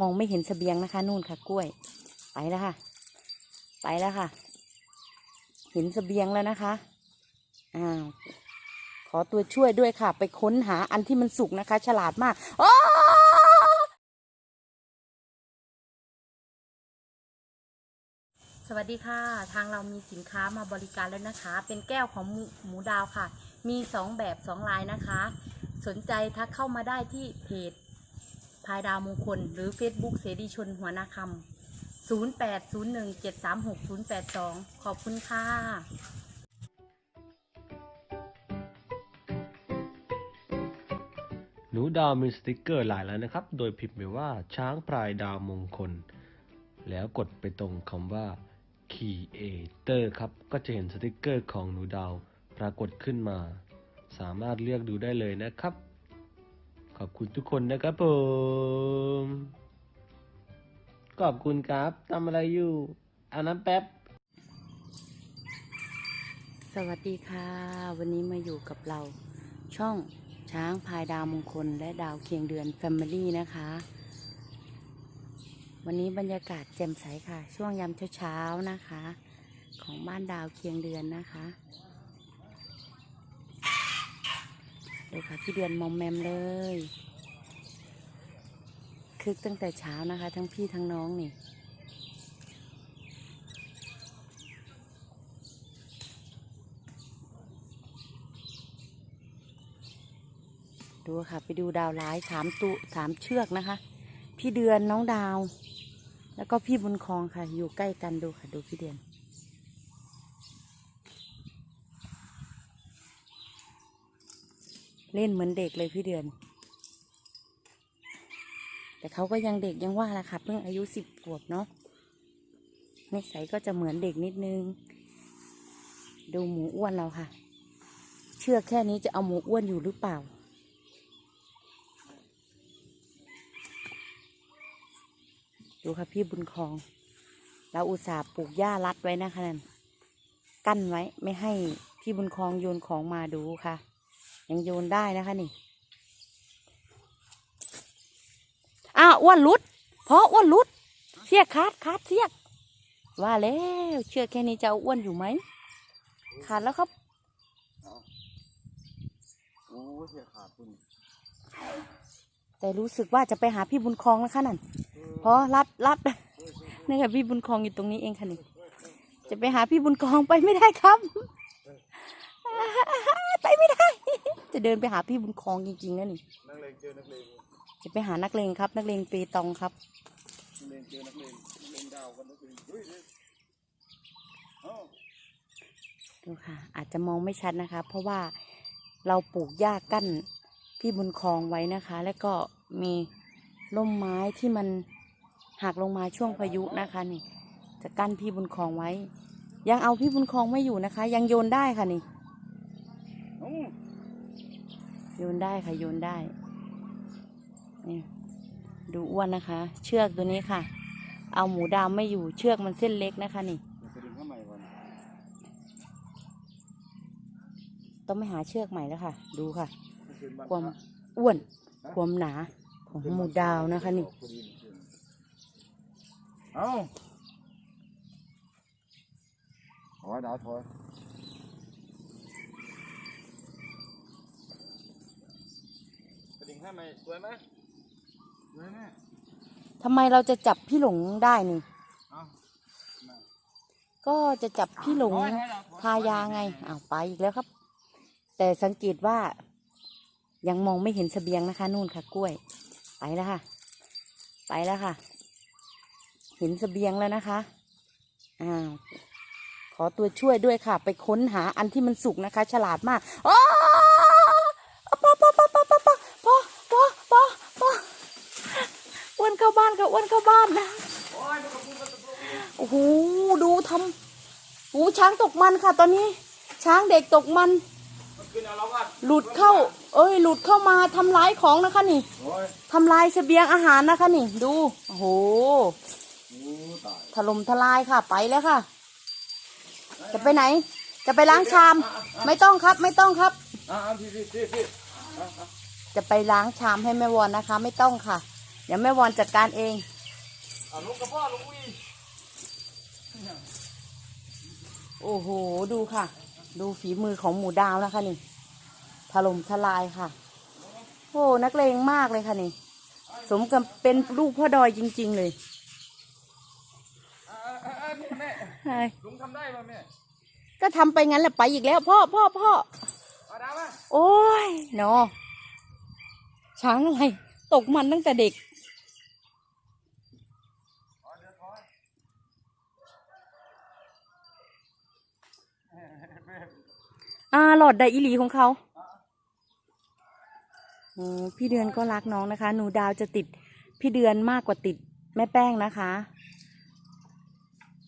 มองไม่เห็นเสบียงนะคะ นู่นค่ะ กล้วย ไปแล้วค่ะ ไปแล้วค่ะ เห็นเสบียงแล้วนะคะอ้าวขอตัวช่วยด้วยค่ะ ไปค้นหาอันที่มันสุกนะคะ ฉลาดมากโอ้สวัสดีค่ะ ทางเรามีสินค้ามาบริการแล้วนะคะ เป็นแก้วของหมูหมูดาวค่ะ มีสองแบบสองลายนะคะ สนใจทักเข้ามาได้ที่เพจ พายดาวมงคล หรือ Facebook เสรีชนหัวนาคำ0801736082 ขอบคุณค่ะหนูดาวมีสติกเกอร์หลายแล้วนะครับ โดยพิมพ์ไปว่าช้างพลายดาวมงคล แล้วกดไปตรงคำว่า Creator ครับ ก็จะเห็นสติกเกอร์ของหนูดาวปรากฏขึ้นมา สามารถเลือกดูได้เลยนะครับ ขอบคุณทุกคนนะครับผม ขอบคุณครับทำอะไรอยู่อาน้ำแป๊บ สวัสดีค่ะ วันนี้มาอยู่กับเรา ช่องช้างพายดาวมงคล และดาวเคียงเดือน Family นะคะ วันนี้บรรยากาศแจ่มใสค่ะ ช่วงยามเช้าๆนะคะ ของบ้านดาวเคียงเดือนนะคะ ดูค่ะพี่เดือนมอมแมมเลย คึกตั้งแต่เช้านะคะ ทั้งพี่ทั้งน้องนี่ดูค่ะ ไปดูดาวร้ายสามตุสามเชือกนะคะ พี่เดือนน้องดาว แล้วก็พี่บุญคองค่ะ อยู่ใกล้กันดูค่ะ ดูพี่เดือน เล่นเหมือนเด็กเลยพี่เดือน แต่เขาก็ยังเด็กยังว่าแหละค่ะเพิ่งอายุสิบขวบเนาะนิสัยก็จะเหมือนเด็กนิดนึง ดูหมูอ้วนเราค่ะ เชื่อแค่นี้จะเอาหมูอ้วนอยู่หรือเปล่าดูค่ะพี่บุญคอง เราอุตส่าห์ปลูกหญ้ารัดไว้นะคะนั่นกั้นไว้ไม่ให้พี่บุญคองโยนของมาดูค่ะ ยังโยนได้นะคะนี่อ้าวอ้วนหลุด เพราะอ้วนหลุด เสียกขาดขาดเสียก ว่าแล้วเชือกแค่นี้จะเอาอ้วนอยู่ไหมขาดแล้วครับโอ้เสียขาดคุณแต่รู้สึกว่าจะไปหาพี่บุญครองนะคะนั่นเพราะรัดรัดนี่ค่ะพี่บุญครองอยู่ตรงนี้เองค่ะนี่จะไปหาพี่บุญครองไปไม่ได้ครับ ไปไม่ได้ จะเดินไปหาพี่บุญครองจริงๆนะนี่นักเลงเจอนักเลงจะไปหานักเลงครับ นักเลงเปตองครับนักเลงเจอนักเลงนักเลงดาวกันนักเลงเฮ้ยเฮ้ยเอ้าดูค่ะ อาจจะมองไม่ชัดนะคะ เพราะว่าเราปลูกหญ้ากั้นพี่บุญครองไว้นะคะ แล้วก็มีร่มไม้ที่มันหักลงมาช่วงพายุนะคะนี่ จะกั้นพี่บุญครองไว้ ยังเอาพี่บุญครองไม่อยู่นะคะ ยังโยนได้ค่ะนี่ เอ้า โยนได้ค่ะโยนได้นี่ดูอ้วนนะคะ เชือกตัวนี้ค่ะ เอาหมูดาวไม่อยู่เชือกมันเส้นเล็กนะคะนี่ต้องไม่หาเชือกใหม่แล้วค่ะ ดูค่ะ ความอ้วน ความหนาของหมูดาวนะคะนี่เอาถอยดาวถอยกระดิ่ง ให้ไหมสวยไหมสวยไหมทำไมเราจะจับพี่หลงได้นี่ เอ้าก็จะจับพี่หลงถอยถอยดาวถอยพายาไงอ้าวไปอีกแล้วครับ แต่สังเกตว่า ยังมองไม่เห็นเสบียงนะคะ นู่นค่ะ กล้วย ไปแล้วค่ะ ไปแล้วค่ะ เห็นเสบียงแล้วนะคะอ้าวขอตัวช่วยด้วยค่ะ ไปค้นหาอันที่มันสุกนะคะ ฉลาดมากโอ้ปอ เข้าบ้านค่ะอ้วนเข้าบ้านนะโอ้ยมันกระพุ้งกระพุ้งโอ้โหดูทำโอ้ช้างตกมันค่ะ ตอนนี้ ช้างเด็กตกมันมันขึ้นเอาแล้วว่าหลุดเข้า เอ้ย หลุดเข้ามาทำร้ายของนะคะนี่โอ้ยทำลายเสบียงอาหารนะคะนี่ ดูโอ้โหโอ้ตายถล่มทลายค่ะไปแล้วค่ะ จะไปไหน จะไปล้างชาม ไม่ต้องครับ ไม่ต้องครับอ่าพี่พี่พี่พี่อะอะจะไปล้างชามให้แม่วอนนะคะ ไม่ต้องค่ะ เดี๋ยวแม่วอนจัดการเองเอาลุงกับพ่อลุงอุ้ยโอ้โห ดูค่ะ ดูฝีมือของหมูดาวนะคะนี่ถล่มทลายค่ะ โอ้นักเลงมากเลยค่ะนี่ สมกับเป็นลูกพ่อดอยจริง ๆ เลยอ่าอ่าอ่านี่แม่เฮ้ยลุงทำได้ป่ะแม่ก็ทำไปงั้นแหละไปอีกแล้ว พ่อพ่อพ่อเอาดาวมาโอ้ยเนาะช้างอะไร ตกมันตั้งแต่เด็ก ขอเดี๋ยวขอแม่แม่ อ่าหลอดไดอิลีของเขาโอ้พี่เดือนก็รักน้องนะคะ หนูดาวจะติดพี่เดือนมากกว่าติดแม่แป้งนะคะ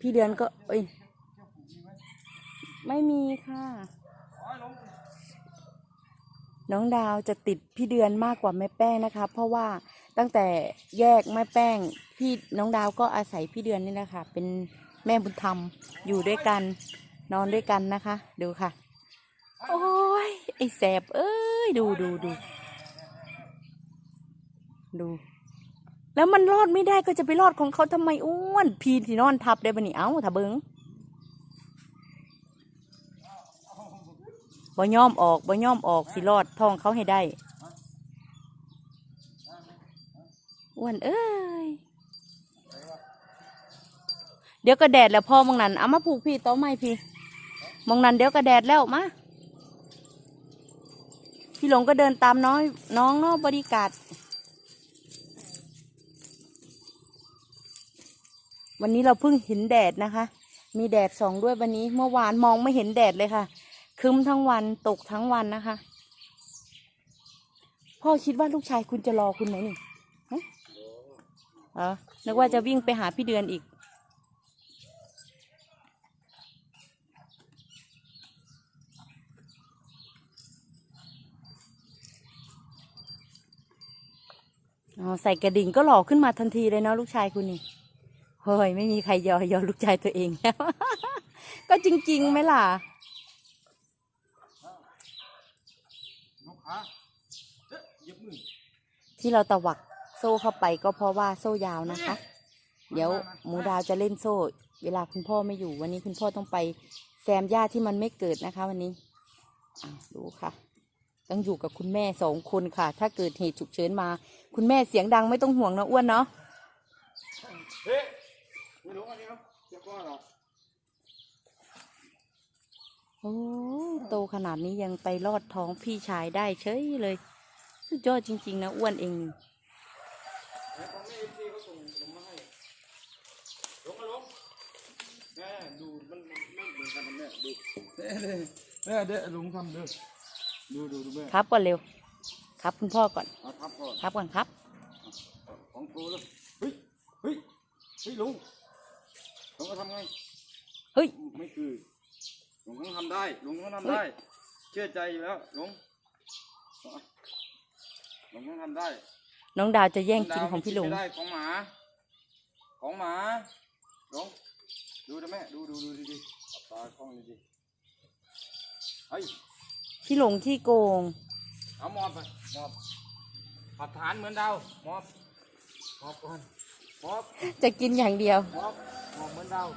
พี่เดือนก็ เอ้ย ไม่มีค่ะ น้องดาวจะติดพี่เดือนมากกว่าแม่แป้งนะคะ เพราะว่าตั้งแต่แยกแม่แป้ง พี่น้องดาวก็อาศัยพี่เดือนนี่แหละค่ะ เป็นแม่บุญธรรมอยู่ด้วยกัน นอนด้วยกันนะคะ ดูค่ะ โอ้ย ไอแสบ เอ้ย ดูดูดู ดู แล้วมันรอดไม่ได้ก็จะไปรอดของเขาทำไมอ้วน พีนที่นอนทับได้ปะนี่เอ้าถ้าเบิงบ่ย่อมออกบ่ย่อมออกสิรอดท้องเขาให้ได้ อ้วนเอ้ย เดี๋ยวก็แดดแล้วพ่อมองนั้นเอามาผูกพี่ต๊ะไม้พี่มองนั้นเดี๋ยวก็แดดแล้วมา พี่หลงก็เดินตามน้อยน้องเนาะบริการดวันนี้เราเพิ่งเห็นแดดนะคะ มีแดดสองด้วยวันนี้ เมื่อวานมองไม่เห็นแดดเลยค่ะคึ้มทั้งวันตกทั้งวันนะคะ พ่อคิดว่าลูกชายคุณจะรอคุณไหมนี่ฮะเออนึกว่าจะวิ่งไปหาพี่เดือนอีก ใส่กระดิ่งก็หล่อขึ้นมาทันทีเลยเนาะลูกชายคุณนี่เฮ้ยไม่มีใครยอยอลูกชายตัวเองแล้วก็จริงๆไหมล่ะลุงขาเอ๊ะเหยียบมือที่เราตะวักโซ่เข้าไปก็เพราะว่าโซ่ยาวนะคะ เดี๋ยวหมูดาวจะเล่นโซ่ เวลาคุณพ่อไม่อยู่ วันนี้คุณพ่อต้องไปแซมหญ้าที่มันไม่เกิดนะคะ วันนี้อะดูค่ะ ต้องอยู่กับคุณแม่สองคนค่ะ ถ้าเกิดเหตุฉุกเฉินมา คุณแม่เสียงดังไม่ต้องห่วงนะอ้วนเนาะเฮ้ยไม่ลุงอันนี้ครับเจ้าก้อนเหรอโอ้โตขนาดนี้ยังไปรอดท้องพี่ชายได้เฉยเลย สุดยอดจริง ๆ นะอ้วนเองเฮ้ยของแม่เลงมาให้ลงมาลงแม่ดูมันไม่เหมือนกันนะแม่ดูแม่เดี๋ยวลุงทำเด้อ ดูดูดูแม่ครับก่อนเร็ว ครับคุณพ่อก่อน เอาทับก่อนครับก่อนครับ ของโตเลยเฮ้ยเฮ้ยเฮ้ยลุงลุงก็ทำไงเฮ้ย ไม่คือลุงต้องทำได้ลุงต้องทำได้ เชื่อใจอยู่แล้วลุงลุงต้องทำได้น้องดาวจะแย่งจริงของพี่หลงไม่ได้ของหมา ของหมาลุงดูนะแม่ดูดูดูดีดีๆตาคล้องดีดีๆเฮ้ย พี่หลงที่โกง เอาหมอบไปหมอบผัดฐานเหมือนดาวหมอบหมอบก่อนหมอบจะกินอย่างเดียว หมอบหมอบเหมือนดาว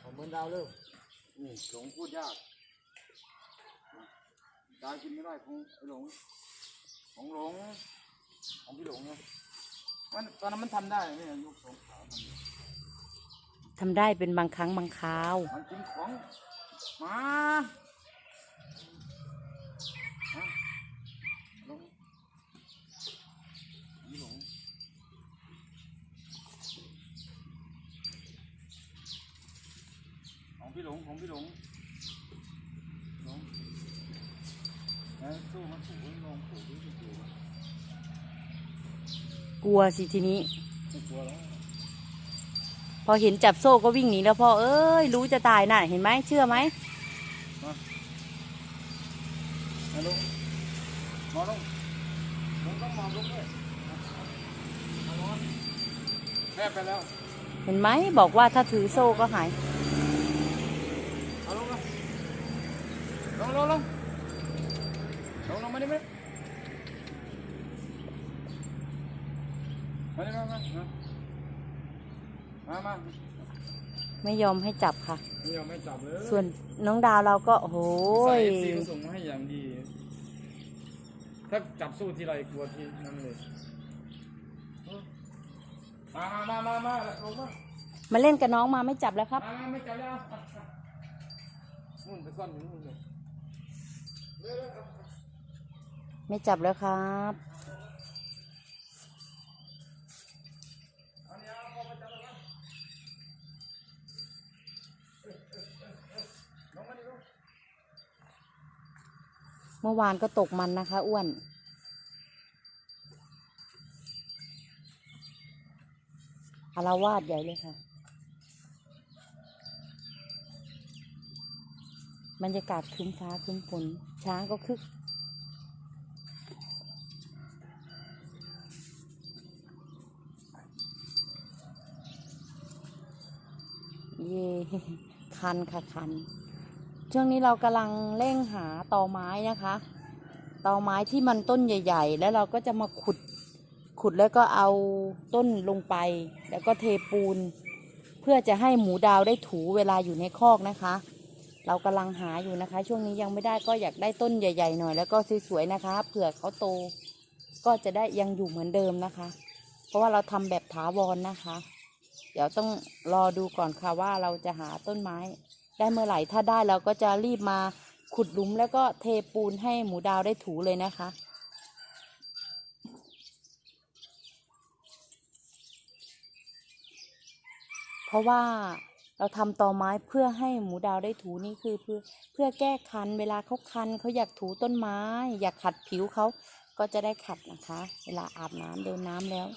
หมอบเหมือนดาวเร็วนี่หลงพูดยากดาวกินไม่ได้ของไอ้หลงของหลงของพี่หลงเนี่ยมันตอนนั้นมันทำได้ไหมเนี่ยยกสองขาทำได้ ทำได้เป็นบางครั้งบางคราว มันกินของหมาฮะหลงพี่หลง ของ พี่หลงของพี่หลงหลงเอ้ยสู้มันถูลองถูดูดูกลัวสิทีนี้ ไม่กลัวแล้วพอเห็นจับโซ่ก็วิ่งหนีแล้วพ่อเอ้ยรู้จะตายน่ะ เห็นไหมเชื่อไหมมาลงมาลงลงต้องมองลงด้วยมาลงแม่ไปแล้ว เห็นไหมบอกว่าถ้าถือโซ่ก็หาย เอาลงนะ ลงลงลงลงลงมาดิไหมมามาไม่ยอมให้จับค่ะ ไม่ยอมให้จับเลยส่วนน้องดาวเราก็โอ้โหใส่ยเอฟซีเขาส่งมาให้อย่างดี ถ้าจับสู้ทีไรกลัวทีนั้นเลยเออมามามามามาลงมามาเล่นกับน้องมาไม่จับแล้วครับมามาไม่จับแล้วอะอะนู่นไปซ่อนอยู่นู่นเลยเร็วๆเอา ไม่จับแล้วครับเมื่อวานก็ตกมันนะคะ อ้วน อารวาสใหญ่เลยค่ะ บรรยากาศครึ้มฟ้าครึ้มฝนช้างก็คึก เย่คันค่ะคัน ช่วงนี้เรากำลังเร่งหาตอไม้นะคะตอไม้ที่มันต้นใหญ่ ๆ แล้วเราก็จะมาขุด ขุดแล้วก็เอาต้นลงไป แล้วก็เทปูน เพื่อจะให้หมูดาวได้ถูเวลาอยู่ในคอกนะคะ เรากำลังหาอยู่นะคะ ช่วงนี้ยังไม่ได้ก็อยากได้ต้นใหญ่ ๆ หน่อย แล้วก็สวยๆนะคะเผื่อเขาโต ก็จะได้ยังอยู่เหมือนเดิมนะคะ เพราะว่าเราทำแบบถาวรนะคะ เดี๋ยวต้องรอดูก่อนค่ะว่าเราจะหาต้นไม้ ได้เมื่อไหร่ถ้าได้เราก็จะรีบมาขุดหลุมแล้วก็เทปูนให้หมูดาวได้ถูเลยนะคะเพราะว่า เราทำตอไม้เพื่อให้หมูดาวได้ถูนี่คือเพื่อเพื่อแก้คัน เวลาเขาคันเขาอยากถูต้นไม้ อยากขัดผิวเขาก็จะได้ขัดนะคะ เวลาอาบน้ำเดินน้ำแล้ว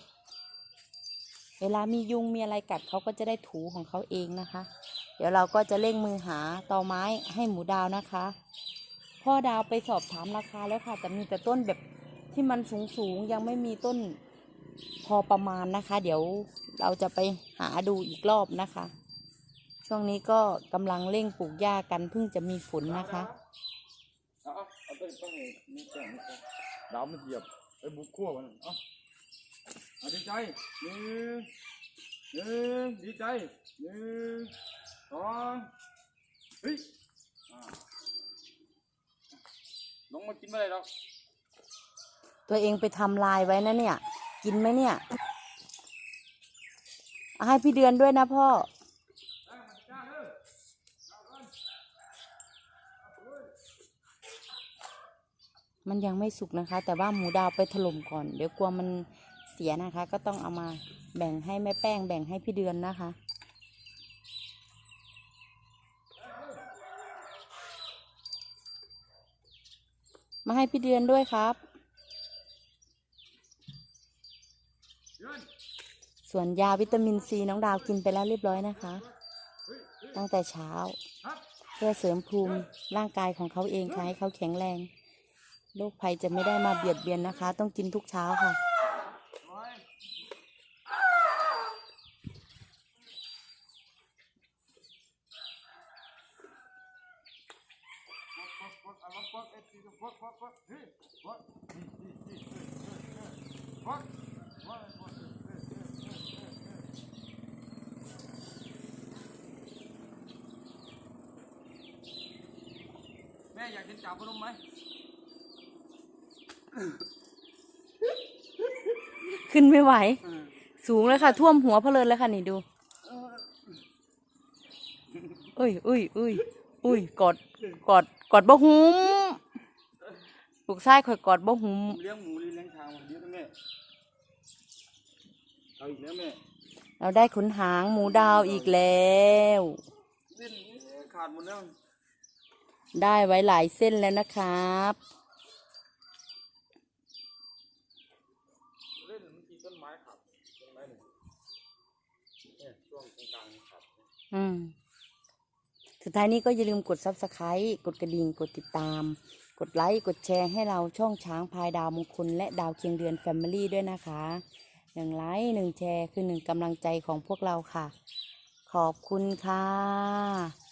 เวลามียุงมีอะไรกัดเขาก็จะได้ถูของเขาเองนะคะ เดี๋ยวเราก็จะเร่งมือหาตอไม้ให้หมูดาวนะคะ พ่อดาวไปสอบถามราคาแล้วค่ะ แต่มีแต่ต้นแบบที่มันสูงสูงๆยังไม่มีต้นพอประมาณนะคะ เดี๋ยวเราจะไปหาดูอีกรอบนะคะ ช่วงนี้ก็กำลังเร่งปลูกหญ้ากันเพิ่งจะมีฝนนะคะ เอาเอาเอาไปต้องให้มีแก่มีแก่ดาวมันเหยียบไปบุกขั้วมันเอาเอาดีใจหนึ่งหนึ่งดีใจหนึ่งสองเฮ้ยอ่าลงมากินไม่ได้หรอกตัวเองไปทำลายไว้นะเนี่ย กินไหมเนี่ยเอาให้พี่เดือนด้วยนะพ่อ มันยังไม่สุกนะคะ แต่ว่าหมูดาวไปถล่มก่อน เดี๋ยวกลัวมันเสียนะคะ ก็ต้องเอามาแบ่งให้แม่แป้งแบ่งให้พี่เดือนนะคะมาให้พี่เดือนด้วยครับ ส่วนยาวิตามินซีน้องดาวกินไปแล้วเรียบร้อยนะคะ ตั้งแต่เช้า เพื่อเสริมภูมิร่างกายของเขาเองค่ะให้เขาแข็งแรง โรคภัยจะไม่ได้มาเบียดเบียนนะคะ ต้องกินทุกเช้าค่ะ แม่อยากเห็นจ่าพนมไหม ขึ้นไม่ไหว สูงเลยค่ะ ท่วมหัวเพลินเลยค่ะ นี่ดูอุ้ยอุ้ยอุ้ยอุ้ยกอดกอดกอดบ่หุมลูกชายข่อยกอดบ่หุมผมเลี้ยงหมูเลี้ยงช้างเลี้ยงแม่เอาอีกแล้วแม่เราได้ขุนหางหมูดาวอีกแล้วเล่นขาดหมดแล้วได้ไว้หลายเส้นแล้วนะครับ เล่นมันกิน ต้นไม้ขาดต้นไม้หนึ่งเนี่ยช่วงกลางๆขาดอืมสุดท้ายนี้ก็อย่าลืมกด subscribe กดกระดิ่ง กดติดตาม กดไลค์ กดแชร์ให้เราช่องช้างพายดาวมงคล และดาวเคียงเดือน Family ด้วยนะคะหนึ่งไลค์หนึ่งแชร์คือหนึ่งกำลังใจของพวกเราค่ะ ขอบคุณค่ะ